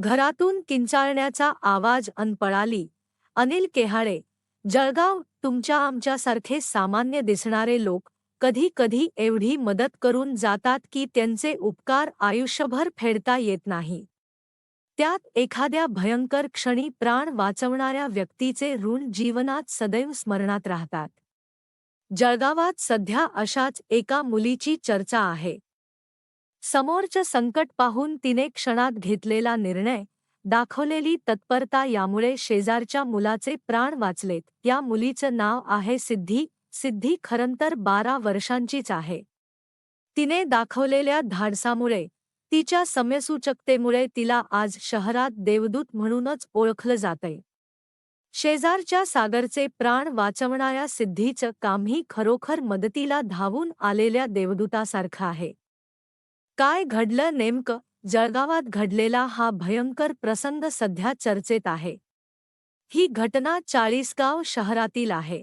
घरातून किंचाळण्याचा आवाज अन पळाली अनिल केहाळे जळगाव तुमच्या आमच्यासारखे सामान्य दिसणारे लोक कधी कधी एवढी मदत करून जातात की त्यांचे उपकार आयुष्यभर फेडता येत नाही. त्यात एखाद्या भयंकर क्षणी प्राण वाचवणाऱ्या व्यक्तीचे ऋण जीवनात सदैव स्मरणात राहतात. जळगावात सध्या अशाच एका मुलीची चर्चा आहे. समोरचं संकट पाहून तिने क्षणात घेतलेला निर्णय दाखवलेली तत्परता यामुळे शेजारच्या मुलाचे प्राण वाचलेत. या मुलीचं नाव आहे सिद्धी. सिद्धी खरंतर बारा वर्षांचीच आहे. तिने दाखवलेल्या धाडसामुळे तिच्या सम्यसूचकतेमुळे तिला आज शहरात देवदूत म्हणूनच ओळखलं जातंय. शेजारच्या सागरचे प्राण वाचवणाऱ्या सिद्धीचं कामही खरोखर मदतीला धावून आलेल्या देवदूतासारखं आहे. काय घडलं नेमकं? जळगावात घडलेला हा भयंकर प्रसंग सध्या चर्चेत आहे. ही घटना चाळीसगाव शहरातील आहे.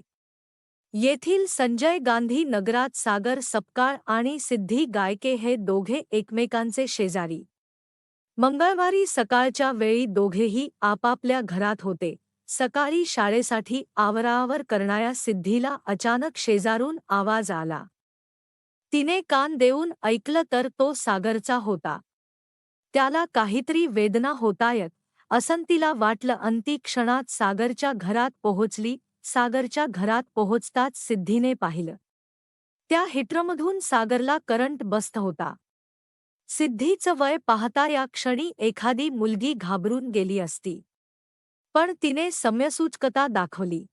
येथील संजय गांधी नगरात सागर सपकाळ आणि सिद्धी गायके हे दोघे एकमेकांचे शेजारी. मंगळवारी सकाळच्या वेळी दोघेही आपापल्या घरात होते. सकाळी शाळेसाठी आवराआवर करणाऱ्या सिद्धीला अचानक शेजारून आवाज आला. तिने कान देऊन ऐकलं तर तो सागरचा होता. त्याला काहीतरी वेदना होतायत असं तिला वाटलं अंती क्षणात सागरच्या घरात पोहोचली सागरच्या घरात पोहोचताच सिद्धीने पाहिलं. त्या हिटरमधून सागरला करंट बसत होता. सिद्धीचं वय पाहता या क्षणी एखादी मुलगी घाबरून गेली असती. पण तिने सम्यसूचकता दाखवली.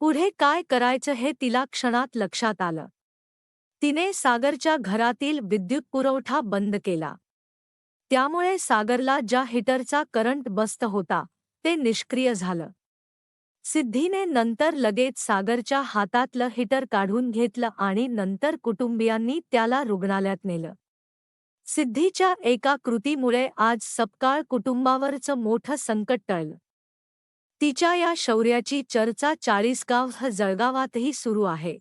पुढे काय करायचं हे तिला क्षणात लक्षात आलं. तिने सागरच्या घरातील विद्युत पुरवठा बंद केला. त्यामुळे सागरला ज्या हिटरचा करंट बस्त होता ते निष्क्रिय झालं. सिद्धीने नंतर लगेच सागरच्या हातातलं हिटर काढून घेतलं आणि नंतर कुटुंबियांनी त्याला रुग्णालयात नेलं. सिद्धीच्या एका कृतीमुळे आज सपकाळ कुटुंबावरचं मोठं संकट टळलं. तिच्या या शौर्याची चर्चा चाळीसगाव जळगावातही सुरू आहे.